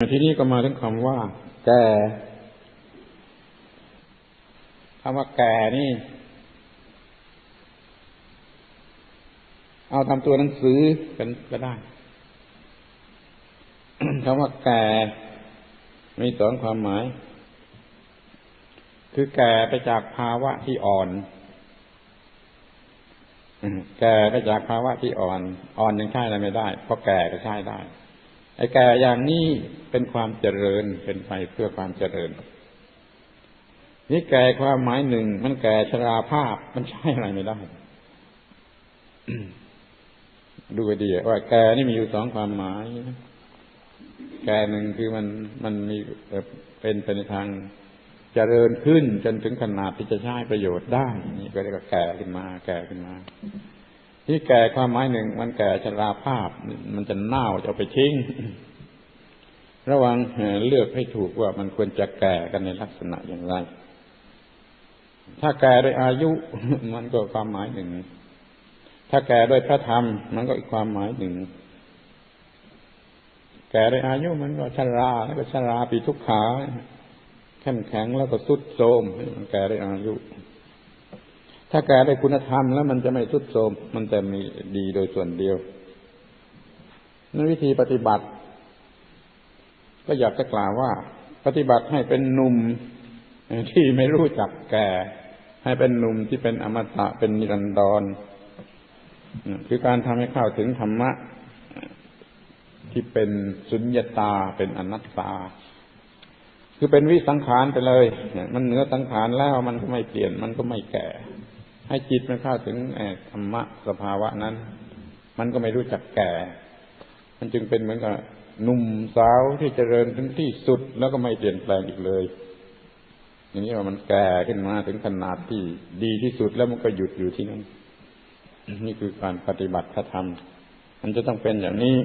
ที่นี้ก็มาถึงคำว่า แก่คำว่าแก่นี่ เอาทำตัวหนังสือกันก็ได้คำว่าแก่มีสองความหมาย คือแก่ไปจากภาวะที่อ่อนแก่ไปจากภาวะที่อ่อน อ่อนยังใช้อะไรไม่ได้เพราะแก่ก็ใช้ได้ไอ้แก่อย่างนี้ เป็นความเจริญเป็นไปเพื่อความเจริญ นี่แก่ความหมายหนึ่ง มันแก่ชราภาพมันใช่อะไรไม่ได้ดูให้ดีว่าแก่นี่มีอยู่สองความหมายแก่หนึ่งคือมันมันมีเป็นไปในทางเจริญขึ้นจนถึงขนาดที่จะใช้ประโยชน์ได้ นี่ก็เรียกว่าแก่ขึ้นมา แก่ขึ้นมา ที่แก่ความหมายหนึ่งมันแก่ชราภาพ มันจะเน่าจะเอาไปทิ้ง ระวังเลือกให้ถูกว่ามันควรจะแก่กันในลักษณะอย่างไร ถ้าแก่ด้วยอายุมันก็ความหมายหนึ่ง ถ้าแก่ด้วยพระธรรม มันก็อีกความหมายหนึ่ง แก่ด้วยอายุมันก็ชรา แล้วก็ชราปีทุกขาเข้มแข็งแล้วก็สุดโทรมมันแก่ด้วยอายุ ถ้าแก่ด้คุณธรรมแล้วมันจะไม่ทุดโทรมมันจะมีดีโดยส่วนเดียวนั้นวิธีปฏิบัติ ก็อยากจะกล่าวว่า ปฏิบัติให้เป็นหนุ่มที่ไม่รู้จักแก่ ให้เป็นหนุ่มที่เป็นอมตะเป็นนิรันดรคือการทำให้เข้าถึงธรรมะ ที่เป็นสุญญตาเป็นอนัตตา คือเป็นวิสังขารไปเลย มันเหนือสังขารแล้วมันก็ไม่เปลี่ยน มันก็ไม่แก่ ให้จิตมันเข้าถึงธรรมะสภาวะนั้น มันก็ไม่รู้จักแก่ มันจึงเป็นเหมือนกับ หนุ่มสาวที่เจริญถึงที่สุดแล้วก็ไม่เปลี่ยนแปลงอีกเลยอย่างนี้ว่ามันแก่ขึ้นมาถึงขนาดที่ดีที่สุดแล้วมันก็หยุดอยู่ที่นั่นนี่คือการปฏิบัติพระธรรมมันจะต้องเป็นอย่างนี้